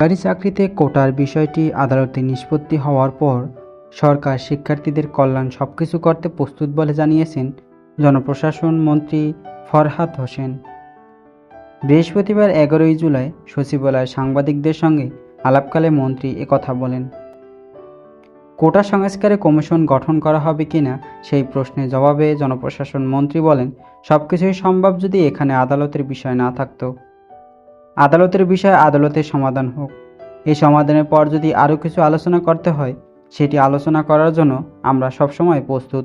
সরকারি চাকরিতে কোটার বিষয়টি আদালতে নিষ্পত্তি হওয়ার পর সরকার শিক্ষার্থীদের কল্যাণ সবকিছু করতে প্রস্তুত বলে জানিয়েছেন জনপ্রশাসন মন্ত্রী ফরহাদ হোসেন। বৃহস্পতিবার এগারোই জুলাই সচিবালয়ে সাংবাদিকদের সঙ্গে আলাপকালে মন্ত্রী একথা বলেন। কোটা সংস্কারে কমিশন গঠন করা হবে কিনা সেই প্রশ্নের জবাবে জনপ্রশাসন মন্ত্রী বলেন, সবকিছুই সম্ভব যদি এখানে আদালতের বিষয় না থাকতো। আদালতের বিষয়ে আদালতের সমাধান হোক। এই সমাধানের পর যদি আরও কিছু আলোচনা করতে হয়, সেটি আলোচনা করার জন্য আমরা সবসময় প্রস্তুত।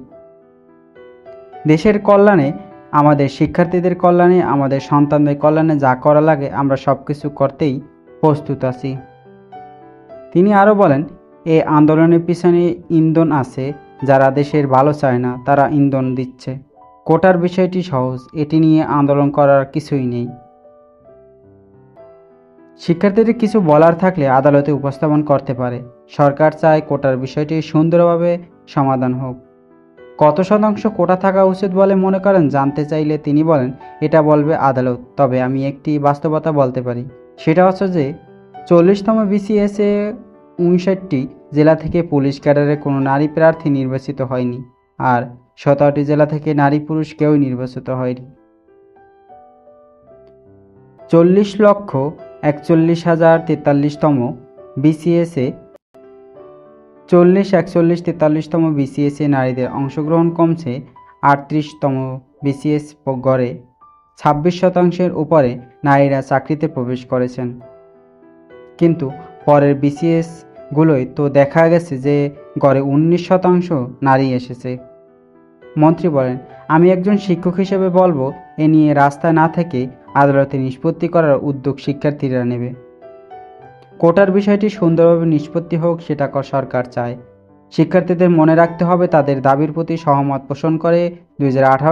দেশের কল্যাণে, আমাদের শিক্ষার্থীদের কল্যাণে, আমাদের সন্তানদের কল্যাণে যা করা লাগে, আমরা সব কিছু করতেই প্রস্তুত আছি। তিনি আরও বলেন এই আন্দোলনের পিছনে ইন্ধন আছে, যারা দেশের ভালো চায় না, তারা ইন্ধন দিচ্ছে। কোটার বিষয়টি সহজ, এটি নিয়ে আন্দোলন করার কিছুই নেই। শিক্ষার্থীদের কিছু বলার থাকলে আদালতে উপস্থাপন করতে পারে। সরকার চায় কোটার বিষয়টি সুন্দরভাবে সমাধান হোক। কত শতাংশ কোটা থাকা উচিত বলে মনে করেন জানতে চাইলে তিনি বলেন, এটা বলবে আদালত, তবে আমি একটি বাস্তবতা বলতে পারি। সেটা হচ্ছে যে, চল্লিশতম বিসিএসে উনষাটটি জেলা থেকে পুলিশ ক্যাডারে কোনো নারী প্রার্থী নির্বাচিত হয়নি, আর সতেরোটি জেলা থেকে নারী পুরুষ কেউই নির্বাচিত হয়নি। চল্লিশ লক্ষ একচল্লিশ হাজার তেতাল্লিশতম বিসিএসে চল্লিশ, একচল্লিশ, তেতাল্লিশতম বিসিএসে নারীদের অংশগ্রহণ কমছে আটত্রিশতম বিসিএস গড়ে। ছাব্বিশ শতাংশের উপরে নারীরা চাকরিতে প্রবেশ করেছেন। কিন্তু পরের বিসিএসগুলোয় তো দেখা গেছে যে গড়ে উনিশ শতাংশ নারী এসেছে। মন্ত্রী বলেন, আমি একজন শিক্ষক হিসেবে বলব, এ নিয়ে রাস্তায় না থেকে আদালতে নিষ্পত্তি করার উদ্যোগ শিক্ষার্থীরা নেবে। কোটার বিষয়টি সুন্দরভাবে নিষ্পত্তি হোক, সেটা সরকার চায়। শিক্ষার্থীদের মনে রাখতে হবে, তাদের দাবির প্রতি সহমত পোষণ করে দুই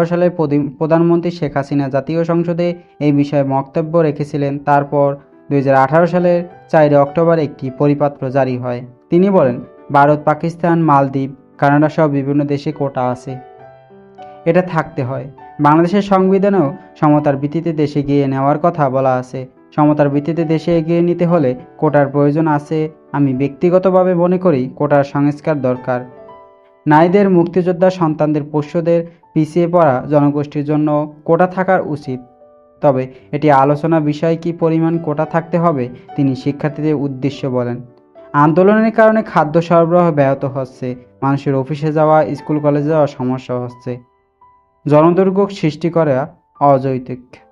সালে প্রধানমন্ত্রী শেখ হাসিনা জাতীয় সংসদে এই বিষয়ে বক্তব্য রেখেছিলেন। তারপর দুই হাজার আঠারো সালের চারই অক্টোবর একটি পরিপত্র জারি হয়। তিনি বলেন, ভারত, পাকিস্তান, মালদ্বীপ, কানাডা সহ বিভিন্ন দেশে কোটা আছে। এটা থাকতে হয়। বাংলাদেশের সংবিধানেও সমতার ভিত্তিতে দেশে এগিয়ে নেওয়ার কথা বলা আছে। সমতার ভিত্তিতে দেশে এগিয়ে নিতে হলে কোটার প্রয়োজন আছে। আমি ব্যক্তিগতভাবে মনে করি কোটার সংস্কার দরকার। নারীদের, মুক্তিযোদ্ধা সন্তানদের পোষ্যদের পিছিয়ে পড়া জনগোষ্ঠীর জন্য কোটা থাকার উচিত। তবে এটি আলোচনা বিষয় কি পরিমাণ কোটা থাকতে হবে, তিনি শিক্ষার্থীদের উদ্দেশ্য বলেন। আন্দোলনের কারণে খাদ্য সরবরাহ ব্যাহত হচ্ছে, মানুষের অফিসে যাওয়া, স্কুল, কলেজে যাওয়া সমস্যা হচ্ছে। জনদুর্ভোগ সৃষ্টি করা অযৌক্তিক।